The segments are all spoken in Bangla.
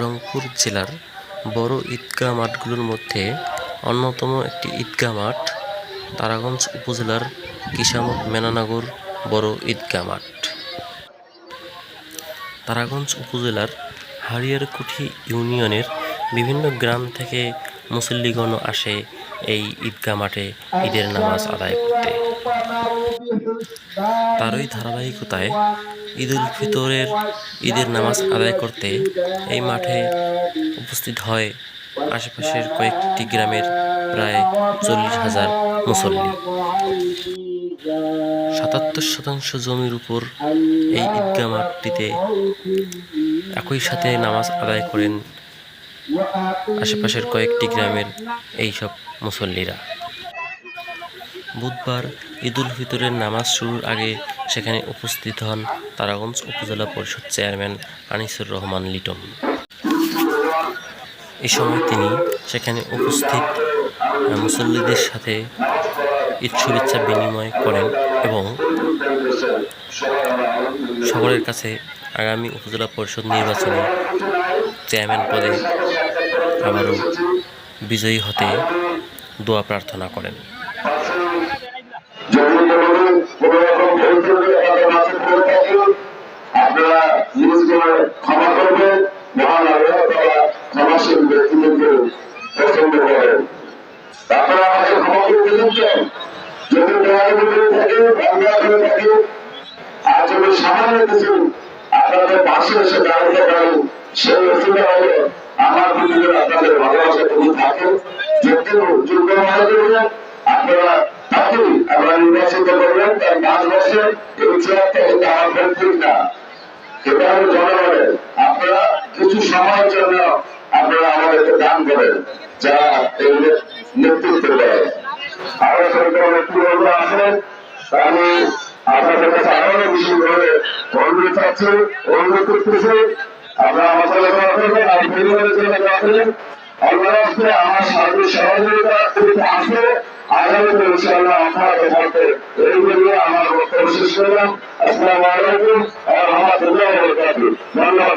রংপুর জেলার বড় ঈদগাহ মাঠগুলোর মধ্যে অন্যতম একটি ঈদগাহ মাঠ তারাগঞ্জ উপজেলার কিসামত মেনানগর বড় ঈদগাহ মাঠ। তারাগঞ্জ উপজেলার হারিয়ারকুঠি ইউনিয়নের বিভিন্ন গ্রাম থেকে মুসল্লিগণ আসে এই ঈদগাহ মাঠে ঈদের নামাজ আদায় করতে। তারই ধারাবাহিকতায় ঈদ উল ফিতরের ঈদের নামাজ আদায় করতে এই মাঠে উপস্থিত হয় আশেপাশের কয়েকটি গ্রামের প্রায় চল্লিশ হাজার মুসল্লি। সাতাত্তর শতাংশ জমির উপর এই ঈদগাহ মাঠটিতে একই সাথে নামাজ আদায় করেন আশেপাশের কয়েকটি গ্রামের এইসব মুসল্লিরা। বুধবার ঈদুল ফিতরের নামাজ শুরুর আগে সেখানে উপস্থিত হন তারাগঞ্জ উপজেলা পরিষদ চেয়ারম্যান আনিসুর রহমান লিটন। এ সময় তিনি সেখানে উপস্থিত মুসল্লিদের সাথে ঈদ শুভেচ্ছা বিনিময় করেন এবং সকলের কাছে আগামী উপজেলা পরিষদ নির্বাচনে চেয়ারম্যান পদে আবারও বিজয়ী হতে দোয়া প্রার্থনা করেন। ব্যক্তিদেরকে পছন্দ করেন আপনারা আমাকে ক্ষমা করে যদি বেয়াদবি থাকে বাংলা করে থাকে আর যদি সামান্য কিছু আপনাদের পাশে এসে দাঁড়াতে পারেন সেই অসুবিধা হলে আমার প্রতি আপনাদের ভালোবাসা যদি থাকে যে কেউ যোগ্য করবেন আপনারা তাকেই আমরা নির্বাচিত করবেন তার পাঁচ বছর এই চেয়ারটা কিন্তু আমার ব্যক্তির না এটা হলো জনগণের আপনারা কিছু সময়ের জন্য আপনারা আমাদেরকে দান করেন যারা এই নেতৃত্ব দেয়। আরও সরকার নেতৃত্ব আছেন আমি আপনাদের কাছে আরও বেশি করে অনুরোধ চাচ্ছি অনুরোধ করতেছি। আমার আমার আমার ধন্যবাদ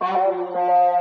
Allah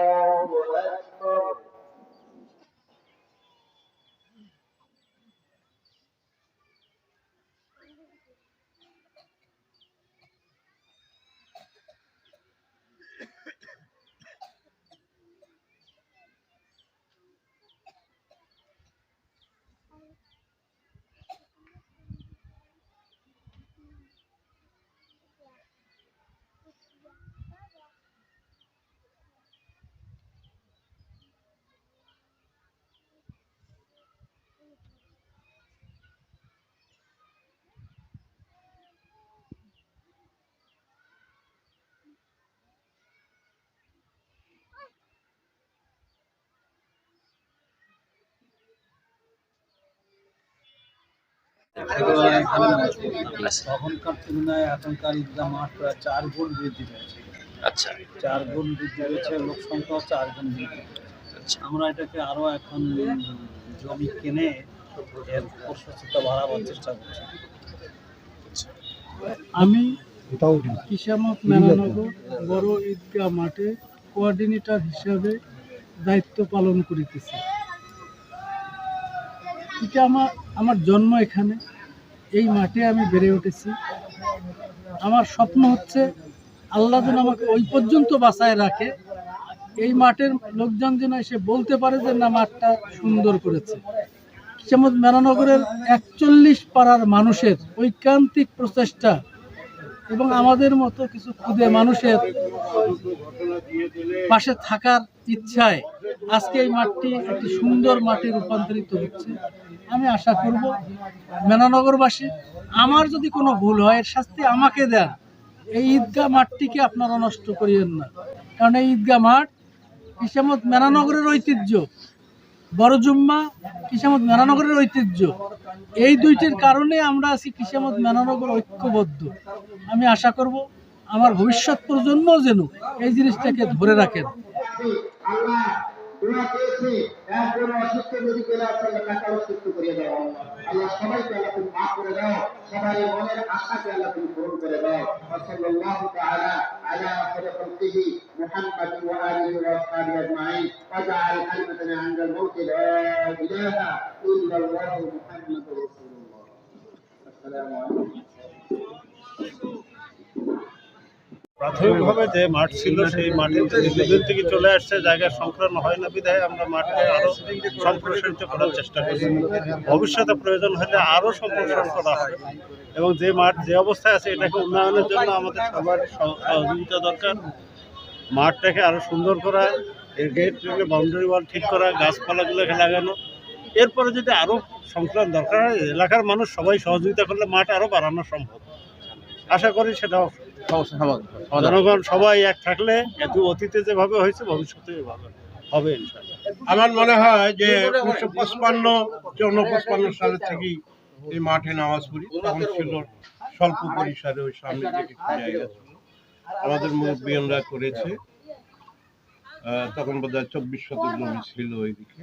তখনকার তুলনায় এখনকার ঈদগাহ মাঠ প্রায় চার গুণ বৃদ্ধি পেয়েছে। আচ্ছা। চার গুণ বৃদ্ধি পেয়েছে লোক সংখ্যাও চার গুণ বৃদ্ধি পেয়েছে। আমরা এটাকে আরও এখন জমি কিনে এর প্রশস্ততা বাড়াবার চেষ্টা করছি। আমি কিসামত মেলানগর বড় ঈদগাহ মাঠে কোঅর্ডিনেটর হিসাবে দায়িত্ব পালন করিতেছি। এটা আমার আমার জন্ম এখানে, এই মাঠে আমি বেড়ে উঠেছি। আমার স্বপ্ন হচ্ছে আল্লাহ যেন আমাকে ওই পর্যন্ত বাঁচায় রাখে। এই মাঠের লোকজন যেন এসে বলতে পারে যে, না, মাঠটা সুন্দর করেছে। যেমন মেরানগরের একচল্লিশ পাড়ার মানুষের ঐকান্তিক প্রচেষ্টা এবং আমাদের মতো কিছু ক্ষুদে মানুষের পাশে থাকার ইচ্ছায় আজকে এই মাঠটি একটি সুন্দর মাঠে রূপান্তরিত হচ্ছে। আমি আশা করব মেনানগরবাসী আমার যদি কোনো ভুল হয়, এর শাস্তি আমাকে দেন। এই ঈদগাহ মাঠটিকে আপনারা নষ্ট করিয়েন না। কারণ এই ঈদগাহ মাঠ ইসামত মেনানগরের ঐতিহ্য। বড় জুম্মা কিসামত মেনানগরের ঐতিহ্য। এই দুইটির কারণে আমরা আছি কিসামত মেনানগর ঐক্যবদ্ধ। আমি আশা করব আমার ভবিষ্যৎ প্রজন্ম যেন এই জিনিসটাকে ধরে রাখেন। আল্লাহ দোয়া পেয়েছে একজন অসুস্থ মেডিকেল আছে তাকে অসুস্থ করে দাও আল্লাহ সবাইকে আল্লাহ তুমি মাফ করে দাও সবাই মনের আশাকে আল্লাহ তুমি পূরণ করে দাও সাল্লাল্লাহু তাআলা আলা খায়রি খালকিহি মুহাম্মদ ওয়া আলিহি ওয়া আসহাবিহি আজমাইন ওয়াজআল কালিমাতানা ইনদাল মাউত লা ইলাহা ইল্লাল্লাহ মুহাম্মাদুর রাসূলুল্লাহ আসসালামু আলাইকুম প্রাথমিকভাবে যে মাঠ ছিল, সেই মাঠে দীর্ঘদিন থেকে চলে আসছে, জায়গার সংক্রান্ত হয় না বিধায় আমরা মাঠকে আরও সম্প্রসারিত করার চেষ্টা করি ভবিষ্যতে প্রয়োজন হলে আরও সম্প্রসারণ করা হয় এবং যে মাঠ যে অবস্থায় আছে, এটাকে উন্নয়নের জন্য আমাদের সবার সহযোগিতা দরকার। মাঠটাকে আরও সুন্দর করা, এর গেট বাউন্ডারি ওয়াল ঠিক করা, গাছপালাগুলোকে লাগানো। এরপরে যদি আরও সংক্রান্ত দরকার হয়, এলাকার মানুষ সবাই সহযোগিতা করলে মাঠ আরও বাড়ানো সম্ভব। আশা করি সেটাও জনগণ সবাই এক থাকলে এত অতীতে যেভাবে হয়েছে ভবিষ্যতে এভাবে হবে আমার মনে হয় যে উনিশশো পঁচপান্ন চৌন্ন পঁচপান্ন সালের থেকেই এই মাঠে নামাজ পড়ি। তখন ছিল স্বল্প পরিসরে ওই সামনে থেকে একটু জায়গা ছিল। আমাদের মুরব্বীরা করেছে। তখন বোধ হয় চব্বিশ শতক জমি ছিল ওইদিকে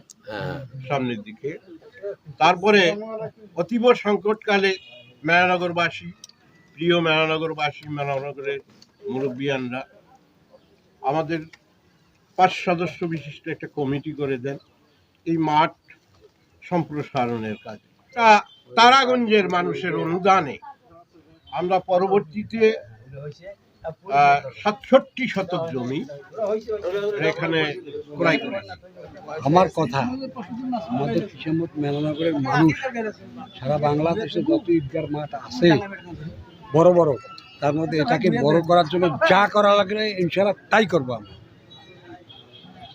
সামনের দিকে। তারপরে অতীব সংকটকালে মেলানগরবাসী প্রিয় মেলানগরবাসী মেলানগরের মুরব্বিয়ানরা আমাদের পাঁচ সদস্য বিশিষ্ট একটা কমিটি করে দেন এই মাঠ সম্প্রসারণের কাজে। তা তারাগঞ্জের মানুষের অনুদানে আমরা পরবর্তীতে সাতষট্টি শতক জমি এখানে ক্রয় করেছি। আমার কথা, আমাদের কিসামত মেলানগরের মানুষ সারা বাংলাদেশে যত ঈদগার মাঠ আছে বড় বড়। তার মধ্যে এটাকে বড় করার জন্য যা করা লাগলে ইনশাল্লাহ তাই করব আমরা।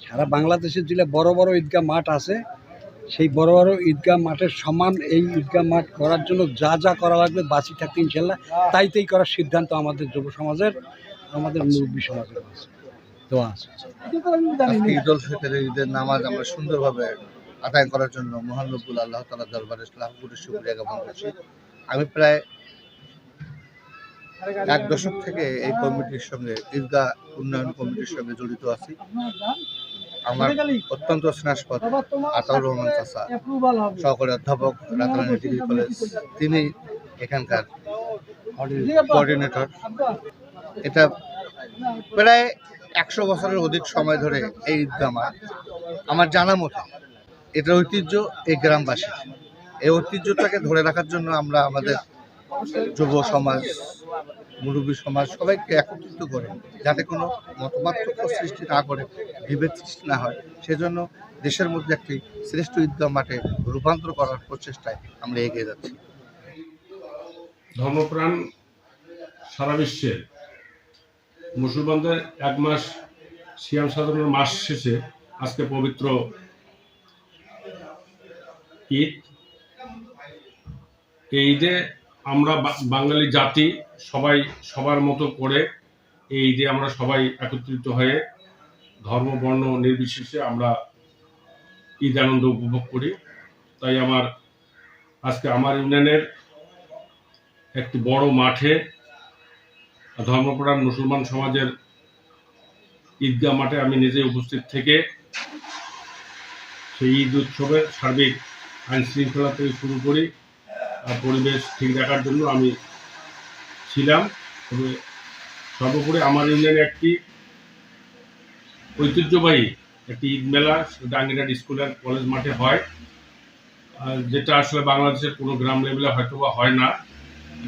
সারা বাংলাদেশের জেলা বড় বড় ঈদগাহ মাঠ আছে, সেই বড় বড় ঈদগাহ মাঠের সমান এই ঈদগাহ মাঠ করার জন্য যা যা করা লাগবে বাঁচি থাকতে ইনশাল্লাহ তাই তাই করার সিদ্ধান্ত আমাদের যুব সমাজের, আমাদের মুরব্বী সমাজের আছে। ঈদ উল ঈদের নামাজ আমরা সুন্দরভাবে আদায় করার জন্য মহান রব্বুল আল্লাহ তালা দরবারে শুক্রিয়া জ্ঞাপন করছি। আমি প্রায় এক দশক থেকে এই কমিটির সঙ্গে ঈদগাহ উন্নয়ন কমিটির সঙ্গে জড়িত আছি। আমার অত্যন্ত স্নেহাস্পদ আতাউর রহমান চাষা সহকারী অধ্যাপক রাতারানী ডিগ্রি কলেজ। তিনি এখানকার কোঅর্ডিনেটর এটা প্রায় একশো বছরের অধিক সময় ধরে এই ঈদগাহ মাঠ আমার জানা মতো এটার ঐতিহ্য এই গ্রামবাসী এই ঐতিহ্যটাকে ধরে রাখার জন্য আমরা আমাদের যুব সমাজ মুরব্বী সমাজ সবাইকে একত্রিত করে, যাতে কোনো মতপার্থক্য সৃষ্টি না করে, বিভেদ সৃষ্টি না হয়। সেজন্য দেশের মধ্যে একটি শ্রেষ্ঠ ঈদগাহ মাঠে রূপান্তর করার প্রচেষ্টায় আমরা এগিয়ে যাচ্ছি। ধর্মপ্রাণ সারা বিশ্বের মুসলমানদের এক মাস সিয়াম সাধনের মাস শেষে আজকে পবিত্র ঈদ। এই ঈদে আমরা বাঙালি জাতি সবাই সবার মতো করে এই ঈদে আমরা সবাই একত্রিত হয়ে ধর্ম, বর্ণ নির্বিশেষে আমরা ঈদ আনন্দ উপভোগ করি। তাই আমার, আজকে আমার ইউনিয়নের একটি বড় মাঠে ধর্মপ্রাণ মুসলমান সমাজের ঈদগাহ মাঠে আমি নিজে উপস্থিত থেকে সেই ঈদ উৎসবের সার্বিক আইন শৃঙ্খলা থেকে শুরু করি পরিবেশ ঠিক রাখার জন্য আমি ছিলাম, তবে সর্বোপরি আমার ইউনিয়নে একটি ঐতিহ্যবাহী একটি ঈদ মেলা ডাঙ্গিনাট স্কুল অ্যান্ড কলেজ মাঠে হয়। আর যেটা আসলে বাংলাদেশের কোনো গ্রাম লেভেলে হয়তো বা হয় না,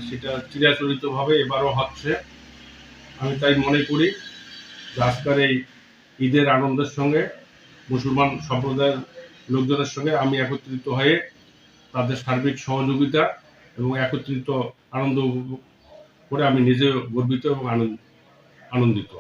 সেটা চিরাচরিতভাবে এবারও হচ্ছে। আমি তাই মনে করি আজকের এই ঈদের আনন্দের সঙ্গে, মুসলমান সম্প্রদায়ের লোকজনের সঙ্গে আমি একত্রিত হয়ে তাদের সার্বিক সহযোগিতা এবং একত্রিত আনন্দ করে আমি নিজেও গর্বিত এবং আনন্দ আনন্দিত।